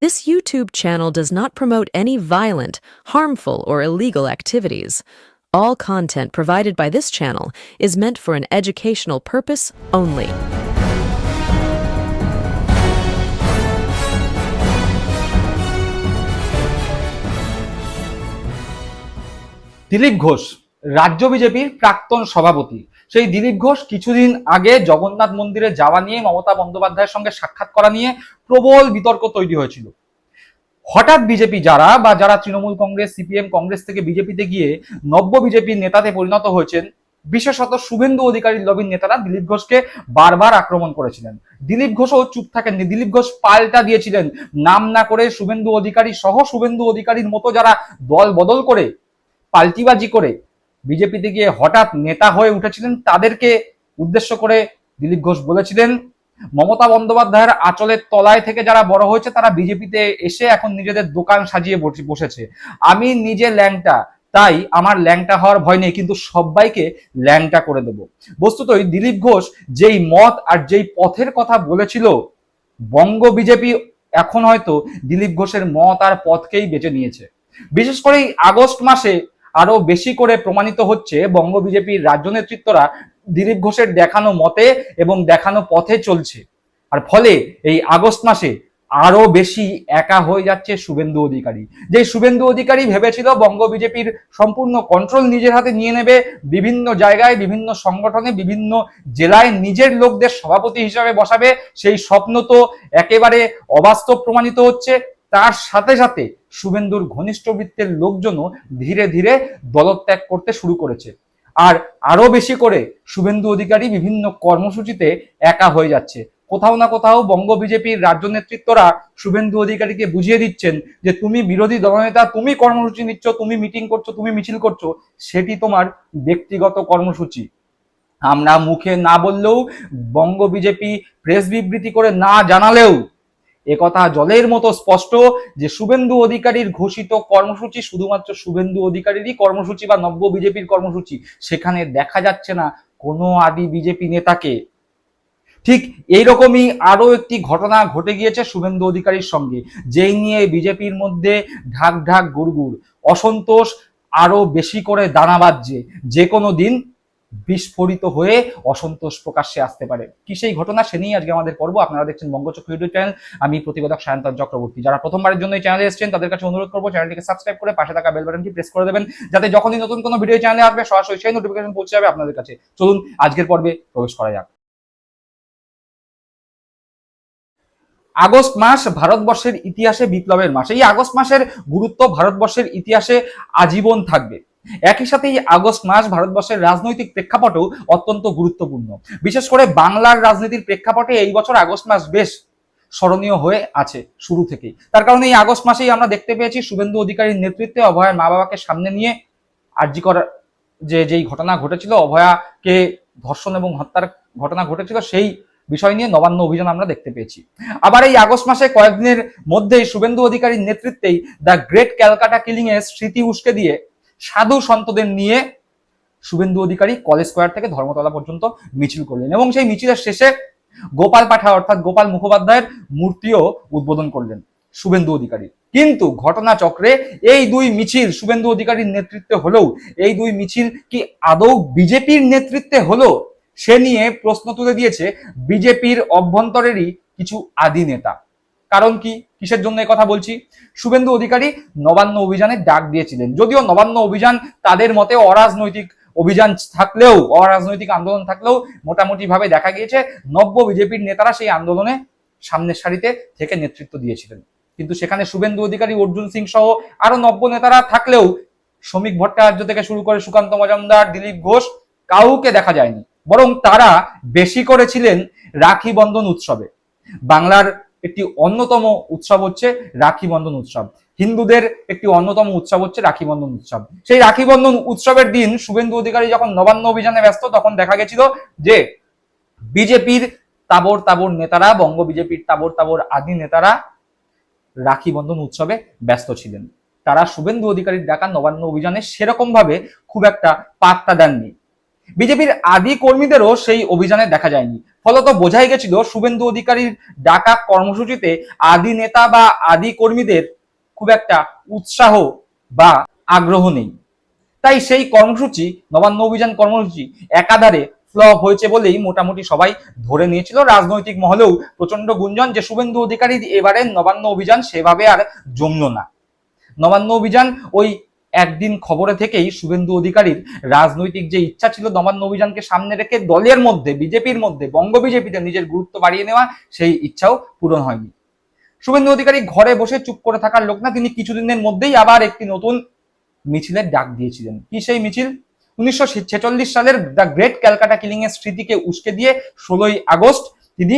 This YouTube channel does not promote any violent, harmful, or illegal activities. All content provided by this channel is meant for an educational purpose only. Dilip Ghosh রাজ্য বিজেপির প্রাক্তন সভাপতি সেই দিলীপ ঘোষ কিছুদিন আগে জগন্নাথ মন্দিরে যাওয়া নিয়ে মমতা বন্দ্যোপাধ্যায়ের সঙ্গে সাক্ষাৎ করা নিয়ে প্রবল বিতর্ক তৈরি হয়েছিল। হঠাৎ বিজেপি যারা বা যারা তৃণমূল কংগ্রেস, সিপিএম কংগ্রেস থেকে বিজেপিতে গিয়ে নব্য বিজেপির নেতাতে পরিণত হয়েছেন, বিশেষত শুভেন্দু অধিকারীর লবির নেতারা দিলীপ ঘোষকে বারবার আক্রমণ করেছিলেন। দিলীপ ঘোষও চুপ থাকেননি। দিলীপ ঘোষ পাল্টা দিয়েছিলেন, নাম না করে শুভেন্দু অধিকারী সহ শুভেন্দু অধিকারীর মতো যারা দল বদল করে, পাল্টিবাজি করে বিজেপিতে গিয়ে হঠাৎ নেতা হয়ে উঠেছিলেন, তাদেরকে উদ্দেশ্য করে দিলীপ ঘোষ বলেছিলেন, মমতা বন্দ্যোপাধ্যায়ের আঁচলের তলায় থেকে যারা বড় হয়েছে, তারা বিজেপিতে এসে এখন নিজেদের দোকান সাজিয়ে বসেছে। আমি নিজে ল্যাংটা, তাই আমার ল্যাংটা হওয়ার ভয় নেই, কিন্তু সবাইকে ল্যাংটা করে দেব। বস্তুতই দিলীপ ঘোষ যেই মত আর যেই পথের কথা বলেছিল, বঙ্গ বিজেপি এখন হয়তো দিলীপ ঘোষের মত আর পথকেই বেছে নিয়েছে। বিশেষ করে আগস্ট মাসে আরও বেশি করে প্রমাণিত হচ্ছে বঙ্গ বিজেপির রাজ্য নেতৃত্বরা দিলীপ ঘোষের দেখানো মতে এবং দেখানো পথে চলছে। আর ফলে এই আগস্ট মাসে আরও বেশি একা হয়ে যাচ্ছে শুভেন্দু অধিকারী। যে শুভেন্দু অধিকারী ভেবেছিল বঙ্গ বিজেপির সম্পূর্ণ কন্ট্রোল নিজের হাতে নিয়ে নেবে, বিভিন্ন জায়গায়, বিভিন্ন সংগঠনে, বিভিন্ন জেলায় নিজের লোকদের সভাপতি হিসাবে বসাবে, সেই স্বপ্ন তো একেবারে অবাস্তব প্রমাণিত হচ্ছে। তার সাথে সাথে শুভেন্দুর ঘনিষ্ঠ বৃত্তের লোকজনও ধীরে ধীরে দলত্যাগ করতে শুরু করেছে। আর আরও বেশি করে শুভেন্দু অধিকারী বিভিন্ন কর্মসূচিতে একা হয়ে যাচ্ছে। কোথাও না কোথাও বঙ্গ বিজেপির রাজ্য নেতৃত্বরা শুভেন্দু অধিকারীকে বুঝিয়ে দিচ্ছেন যে, তুমি বিরোধী দলনেতা, তুমি কর্মসূচি নিচ্ছ, তুমি মিটিং করছ, তুমি মিছিল করছ, সেটি তোমার ব্যক্তিগত কর্মসূচি। আমরা মুখে না বললেও বঙ্গ বিজেপি প্রেস বিবৃতি করে না জানালেও একথা জলের মতো স্পষ্ট যে শুভেন্দু অধিকারীর ঘোষিত কর্মসূচি শুধুমাত্র শুভেন্দু অধিকারীরই কর্মসূচি বা নব্য বিজেপির কর্মসূচি, সেখানে দেখা যাচ্ছে না কোনো আদি বিজেপি নেতাকে। ঠিক এইরকমই আরও একটি ঘটনা ঘটে গিয়েছে শুভেন্দু অধিকারীর সঙ্গে, যেই নিয়ে বিজেপির মধ্যে ঢাক ঢাক গুড়গুড় অসন্তোষ আরও বেশি করে দানা বাজছে। যে কোনো দিন বিস্ফোরিত হয়ে অসন্তোষ প্রকাশ্যে আসতে পারে। কি সেই ঘটনা? সে নিয়ে আজকে আমাদের পর্ব। আপনারা দেখছেন বঙ্গচক্র ইউটিউব চ্যানেল। আমি প্রতিবেদক সায়ন্তন চক্রবর্তী। যারা প্রথমবারের জন্য এই চ্যানেলে এসেছেন, তাদের কাছে অনুরোধ করব চ্যানেলটিকে সাবস্ক্রাইব করে পাশে থাকা বেল বাটনটি প্রেস করে দেবেন, যাতে যখনই নতুন কোনো ভিডিও চ্যানেলে আসবে, সরাসরি সেই নোটিফিকেশন পৌঁছে যাবে আপনাদের কাছে। চলুন, আজকের পর্বে প্রবেশ করা যাক। আগস্ট মাস ভারতবর্ষের ইতিহাসে বিপ্লবের মাস। এই আগস্ট মাসের গুরুত্ব ভারতবর্ষের ইতিহাসে আজীবন থাকবে। একই সাথে এই আগস্ট মাস ভারতবর্ষের রাজনৈতিক প্রেক্ষাপটেও অত্যন্ত গুরুত্বপূর্ণ। বিশেষ করে বাংলার রাজনীতির প্রেক্ষাপটে এই বছর আগস্ট মাস বেশ স্মরণীয় হয়ে আছে শুরু থেকেই। তার কারণে এই আগস্ট মাসেই আমরা দেখতে পেয়েছি শুভেন্দু অধিকারীর নেতৃত্বে অভয়ের মা বাবাকে সামনে নিয়ে আর্জি করার যে, যেই ঘটনা ঘটেছিল, অভয়াকে ধর্ষণ এবং হত্যার ঘটনা ঘটেছিল, সেই বিষয় নিয়ে নবান্ন অভিযান আমরা দেখতে পেয়েছি। আবার এই আগস্ট মাসে কয়েকদিনের মধ্যেই শুভেন্দু অধিকারীর নেতৃত্বেই দ্য গ্রেট ক্যালকাটা কিলিং এর স্মৃতি উস্কে দিয়ে সাধু সন্তদের নিয়ে শুভেন্দু অধিকারী কলেজ স্কোয়ার থেকে ধর্মতলা পর্যন্ত মিছিল করলেন এবং সেই মিছিলের শেষে গোপাল পাঠা অর্থাৎ গোপাল মুখোপাধ্যায়ের মূর্তিও উদ্বোধন করলেন শুভেন্দু অধিকারী। কিন্তু ঘটনা চক্রে এই দুই মিছিল শুভেন্দু অধিকারীর নেতৃত্বে হলেও, এই দুই মিছিল কি আদৌ বিজেপির নেতৃত্বে হলো? সে নিয়ে প্রশ্ন তুলে দিয়েছে বিজেপির অভ্যন্তরেরই কিছু আদি নেতা। কারণ কি? কিসের জন্য কথা বলছি? শুভেন্দু অধিকারী নবান্ন অভিযানে ডাক দিয়েছিলেন। যদিও নবান্ন অভিযান তাদের মতে অরাজনৈতিক অভিযান থাকলেও, অরাজনৈতিক আন্দোলন থাকলেও মোটামুটি ভাবে দেখা গিয়েছে, নব্য বিজেপির নেতারা সেই আন্দোলনে সামনের সারিতে থেকে নেতৃত্ব দিয়েছিলেন। কিন্তু সেখানে শুভেন্দু অধিকারী, অর্জুন সিং সহ আরও নব্য নেতারা থাকলেও শ্রমিক ভট্টাচার্য থেকে শুরু করে সুকান্ত মজুমদার, দিলীপ ঘোষ কাউকে দেখা যায়নি। বরং তারা বেশি করেছিলেন রাখি বন্ধন উৎসবে। বাংলার একটি অন্যতম উৎসব হচ্ছে রাখি বন্ধন উৎসব। হিন্দুদের একটি অন্যতম উৎসব হচ্ছে রাখি বন্ধন উৎসব। সেই রাখি বন্ধন উৎসবের দিন শুভেন্দু অধিকারী যখন নবান্ন অভিযানে ব্যস্ত, তখন দেখা গেছিল যে বিজেপির তাবর তাবর নেতারা, বঙ্গ বিজেপির তাবর তাবর আদি নেতারা রাখি বন্ধন উৎসবে ব্যস্ত ছিলেন। তারা শুভেন্দু অধিকারীর ডাকা নবান্ন অভিযানে সেরকম ভাবে খুব একটা পাত্তা দেননি। বিজেপির আদি কর্মীদেরও সেই অভিযানে দেখা যায়নি। ফলত বোঝাই গেছিল শুভেন্দু অধিকারীর ডাকা কর্মসূচিতে আদি নেতা বা আদি কর্মীদের খুব একটা উৎসাহ বা আগ্রহ নেই। তাই সেই কর্মসূচি, নবান্ন অভিযান কর্মসূচি একাধারে ফ্লপ হয়েছে বলেই মোটামুটি সবাই ধরে নিয়েছিল। রাজনৈতিক মহলেও প্রচণ্ড গুঞ্জন যে শুভেন্দু অধিকারীর এবারে নবান্ন অভিযান সেভাবে আর জমল না। নবান্ন অভিযান ওই একদিন খবরে থেকেই শুভেন্দু অধিকারীর রাজনৈতিক যে ইচ্ছা ছিল নবান্ন অভিযানকে সামনে রেখে দলের মধ্যে, বিজেপির মধ্যে, বঙ্গ বিজেপিতে নিজের গুরুত্ব বাড়িয়ে নেওয়া, সেই ইচ্ছাও পূরণ হয়নি। শুভেন্দু অধিকারী ঘরে বসে চুপ করে থাকার লোক না, তিনি কিছুদিনের মধ্যেই আবার একটি নতুন মিছিলের ডাক দিয়েছিলেন। কি সেই মিছিল? উনিশশো ছেচল্লিশ সালের দ্য গ্রেট ক্যালকাটা কিলিং এর স্মৃতিকে উস্কে দিয়ে ষোলোই আগস্ট তিনি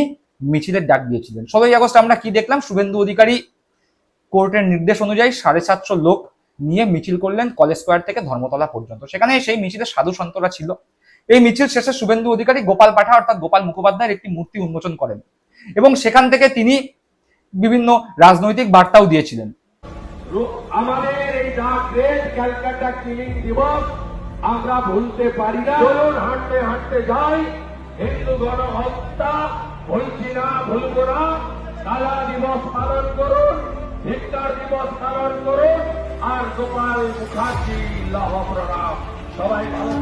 মিছিলের ডাক দিয়েছিলেন। ষোলোই আগস্ট আমরা কি দেখলাম? শুভেন্দু অধিকারী কোর্টের নির্দেশ অনুযায়ী সাড়ে সাতশো লোক নিয়ে মিছিল করলেন কলেজ স্কোয়ার থেকে ধর্মতলা পর্যন্ত। সেখানে সেই মিছিলে সাধু সন্তরা ছিল। এই মিছিল শেষে শুভেন্দু অধিকারী গোপাল পাঠা অর্থাৎ গোপাল মুখোপাধ্যায়ের একটি মূর্তি উন্মোচন করেন এবং সেখান থেকে তিনি বিভিন্ন রাজনৈতিক বার্তাও দিয়েছিলেন। আমাদের এই ক্যালকাটা কিলিং দিবস আমরা ভুলতে পারি না। চলুন হাঁটতে হাঁটতে যাই। হিন্দু গণ হত্যা ভুলছি না না। কালা দিবস পালন করুন দিবস পালন করুন। আর গোপাল মুখার্জি লহ প্রণাম। সবাই ভালো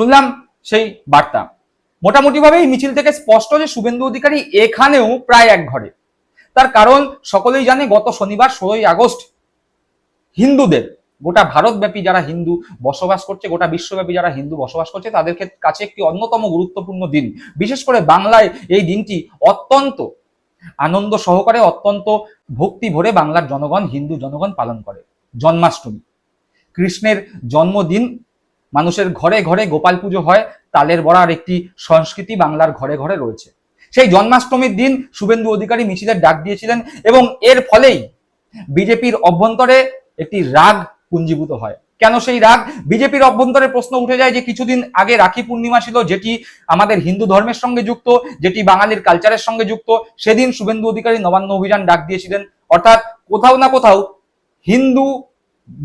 শুনলাম সেই বার্তা। মোটামুটি ভাবে মিছিল থেকে স্পষ্ট যে শুভেন্দু অধিকারী এখানেও প্রায় এক ঘরে। তার কারণ সকলেই জানে গত শনিবার ষোলোই আগস্ট হিন্দুদের, গোটা ভারতব্যাপী যারা হিন্দু বসবাস করছে, গোটা বিশ্বব্যাপী যারা হিন্দু বসবাস করছে, তাদের কাছে একটি অন্যতম গুরুত্বপূর্ণ দিন। বিশেষ করে বাংলায় এই দিনটি অত্যন্ত আনন্দ সহকারে, অত্যন্ত ভক্তি ভরে বাংলার জনগণ, হিন্দু জনগণ পালন করে। জন্মাষ্টমী। কৃষ্ণের জন্মদিন মানুষের ঘরে ঘরে গোপাল পুজো হয়, তালের বড়ার একটি সংস্কৃতি বাংলার ঘরে ঘরে রয়েছে। সেই জন্মাষ্টমীর দিন শুভেন্দু অধিকারী মিছিলের ডাক দিয়েছিলেন এবং এর ফলেই বিজেপির অভ্যন্তরে একটি রাগ পুঞ্জীভূত হয়। কেন সেই রাগ? বিজেপির অভ্যন্তরে প্রশ্ন উঠে যায় যে কিছুদিন আগে রাখি পূর্ণিমা ছিল, যেটি আমাদের হিন্দু ধর্মের সঙ্গে যুক্ত, যেটি বাঙালির কালচারের সঙ্গে যুক্ত। সেদিন শুভেন্দু অধিকারী নবান্ন অভিযান ডাক দিয়েছিলেন। অর্থাৎ কোথাও না কোথাও হিন্দু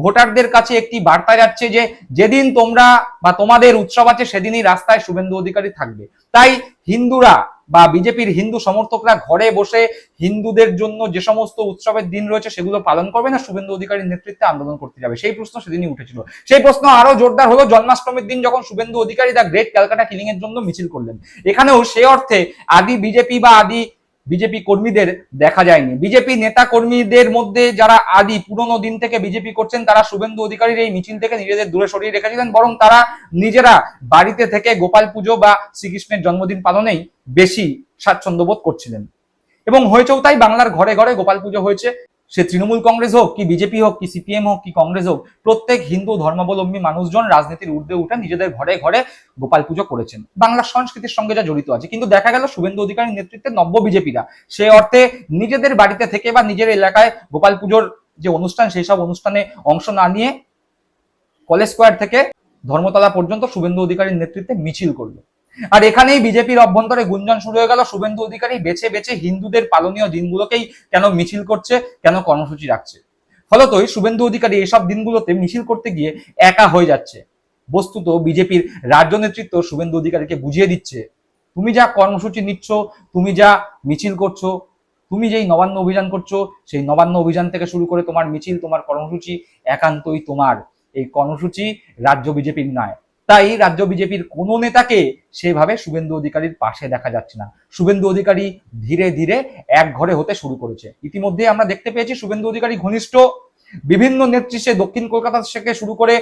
ভোটারদের কাছে একটি বার্তা যাচ্ছে যে, যেদিন তোমরা বা তোমাদের উৎসব আছে, সেদিনই রাস্তায় শুভেন্দু অধিকারী থাকবে। তাই হিন্দুরা বা বিজেপির হিন্দু সমর্থকরা ঘরে বসে হিন্দুদের জন্য যে সমস্ত উৎসবের দিন রয়েছে, সেগুলো পালন করবে না, শুভেন্দু অধিকারীর নেতৃত্বে আন্দোলন করতে যাবে। সেই প্রশ্ন সেদিনই উঠেছিল। সেই প্রশ্ন আরও জোরদার হলো, জন্মাষ্টমীর দিন যখন Suvendu Adhikari the great Calcutta killing এর জন্য মিছিল করলেন। এখানেও সে অর্থে আদি বিজেপি বা আদি বিজেপি কর্মীদের দেখা যায়নি। বিজেপি নেতা কর্মীদের মধ্যে যারা আদি, পুরনো দিন থেকে বিজেপি করছেন, তারা শুভেন্দু অধিকারীর এই মিছিল থেকে নিজেদের দূরে সরিয়ে রেখেছিলেন, বরং তারা নিজেরা বাড়িতে থেকে গোপাল পুজো বা শ্রীকৃষ্ণের জন্মদিন পালনেই বেশি স্বাচ্ছন্দ্যবোধ করছিলেন। এবং হয়েছেও তাই, বাংলার ঘরে ঘরে গোপাল পুজো হয়েছে। সে তৃণমূল কংগ্রেস হোক, কি বিজেপি হোক, কি সিপিএম হোক, কি কংগ্রেস হোক, প্রত্যেক হিন্দু ধর্মাবলম্বী মানুষজন রাজনীতির ঊর্ধ্বে উঠে নিজেদের ঘরে ঘরে গোপাল পুজো করেছেন। বাংলা সংস্কৃতির সঙ্গে যা জড়িত আছে, কিন্তু দেখা গেল শুভেন্দু অধিকারীর নেতৃত্বে নব্য বিজেপিরা সে অর্থে নিজেদের বাড়িতে থেকে বা নিজের এলাকায় গোপাল পুজোর যে অনুষ্ঠান, সেই সব অনুষ্ঠানে অংশ না নিয়ে কলেজ স্কোয়ার থেকে ধর্মতলা পর্যন্ত শুভেন্দু অধিকারীর নেতৃত্বে মিছিল করল। আর এখানেই বিজেপির অভ্যন্তরে গুঞ্জন শুরু হয়ে গেল। শুভেন্দু অধিকারী বেছে বেছে হিন্দুদের পালনীয় দিনগুলোকেই কেন মিছিল করছে, কেন কর্মসূচি রাখছে? ফলতই শুভেন্দু অধিকারী এসব দিনগুলোতে মিছিল করতে গিয়ে একা হয়ে যাচ্ছে। বস্তুত বিজেপির রাজ্য নেতৃত্ব শুভেন্দু অধিকারীকে বুঝিয়ে দিচ্ছে, তুমি যা কর্মসূচি নিচ্ছ, তুমি যা মিছিল করছ, তুমি যেই নবান্ন অভিযান করছ, সেই নবান্ন অভিযান থেকে শুরু করে তোমার মিছিল, তোমার কর্মসূচি একান্তই তোমার। এই কর্মসূচি রাজ্য বিজেপির নয় তাই রাজ্য বিজেপির কোনো নেতাকে সেভাবে শুভেন্দু অধিকারীর পাশে দেখা যাচ্ছে না। শুভেন্দু অধিকারী ধীরে ধীরে এক ঘরে হতে শুরু করেছে। ইতিমধ্যে আমরা দেখতে পেয়েছি শুভেন্দু অধিকারী ঘনিষ্ঠ। বিভিন্ন নেত্রী সে দক্ষিণ কলকাতা থেকে শুরু করে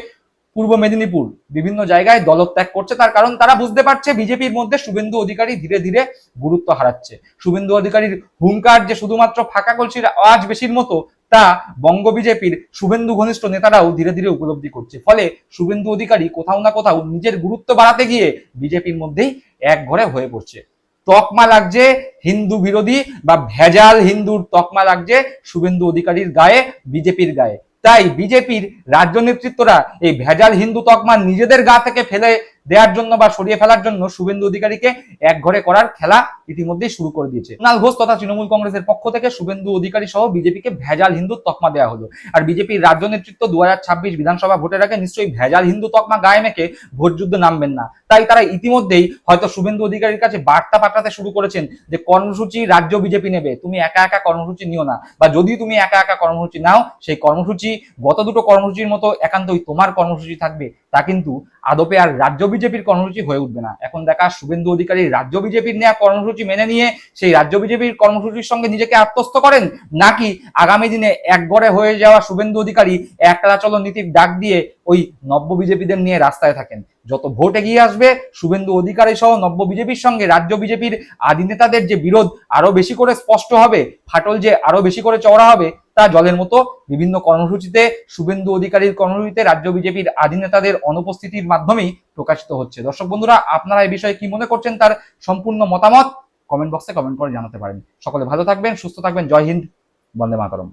পূর্ব মেদিনীপুর বিভিন্ন জায়গায় দলত্যাগ করছে। তার কারণ তারা বুঝতে পারছে বিজেপির মধ্যে শুভেন্দু অধিকারী ধীরে ধীরে গুরুত্ব হারাচ্ছে। শুভেন্দু অধিকারীর হুঙ্কার যে শুধুমাত্র ফাঁকা কলসির আওয়াজ বেশির মতো তা বঙ্গ বিজেপির শুভেন্দু ঘনিষ্ঠ নেতারাও ধীরে ধীরে উপলব্ধি করছে। ফলে শুভেন্দু অধিকারী কোথাও না কোথাও নিজের গুরুত্ব বাড়াতে গিয়ে বিজেপির মধ্যেই এক ঘরে হয়ে পড়ছে। তকমা লাগছে হিন্দু বিরোধী বা ভেজাল হিন্দুর তকমা লাগছে শুভেন্দু অধিকারীর গায়ে, বিজেপির গায়ে। তাই বিজেপির রাজ্য নেতৃত্বরা এই ভেজাল হিন্দু তকমা নিজেদের গা থেকে ফেলে দেওয়ার জন্য বা সরিয়ে ফেলার জন্য শুভেন্দু অধিকারীকে এক ঘরে করার খেলা ইতিমধ্যেই শুরু করে দিয়েছে। কুণাল ঘোষ তথা তৃণমূল কংগ্রেসের পক্ষ থেকে শুভেন্দু অধিকারী সহ বিজেপিকে ভেজাল হিন্দু তকমা দেওয়া হলো। আর বিজেপির রাজ্য নেতৃত্ব দু বিধানসভা ভোটের আগে নিশ্চয়ই ভেজাল হিন্দু তকমা গায়ে মেখে ভোট যুদ্ধে নামবেন না। তাই তারা ইতিমধ্যেই হয়তো শুভেন্দু অধিকারীর কাছে বার্তা পাঠাতে শুরু করেছেন যে কর্মসূচি রাজ্য বিজেপি নেবে, তুমি একা একা কর্মসূচি নিও না। বা যদি তুমি একা একা কর্মসূচি নাও, সেই কর্মসূচি, গত দুটো কর্মসূচির মতো একান্তই তোমার কর্মসূচি থাকবে। তা কিন্তু আদপে আর রাজ্য বিজেপির কর্মসূচি হয়ে উঠবে না। এখন দেখা, শুভেন্দু অধিকারী রাজ্য বিজেপির নেওয়া কর্মসূচি মেনে নিয়ে সেই রাজ্য বিজেপির কর্মসূচির সঙ্গে নিজেকে আত্মস্থ করেন, নাকি আগামী দিনে একগড়ে হয়ে যাওয়া শুভেন্দু অধিকারী একলা চলো নীতির ডাক দিয়ে ওই নব্য বিজেপিদের নিয়ে রাস্তায় থাকেন? যত ভোট এগিয়ে আসবে, শুভেন্দু অধিকারী সহ নব্য বিজেপির সঙ্গে রাজ্য বিজেপির আদি নেতাদের যে বিরোধ আরও বেশি করে স্পষ্ট হবে, ফাটল যে আরও বেশি করে চওড়া হবে তা জলের মতো বিভিন্ন কর্মসূচিতে শুভেন্দু অধিকারীর কর্মসূচিতে রাজ্য বিজেপির আদি নেতাদের অনুপস্থিতির মাধ্যমেই প্রকাশিত হচ্ছে। দর্শক বন্ধুরা, আপনারা এই বিষয়ে কি মনে করছেন তার সম্পূর্ণ মতামত? কমেন্ট বক্সে কমেন্ট করে জানাতে পারেন। সকলে ভালো থাকবেন, সুস্থ থাকবেন। জয় হিন্দ, বন্দে মাতরম।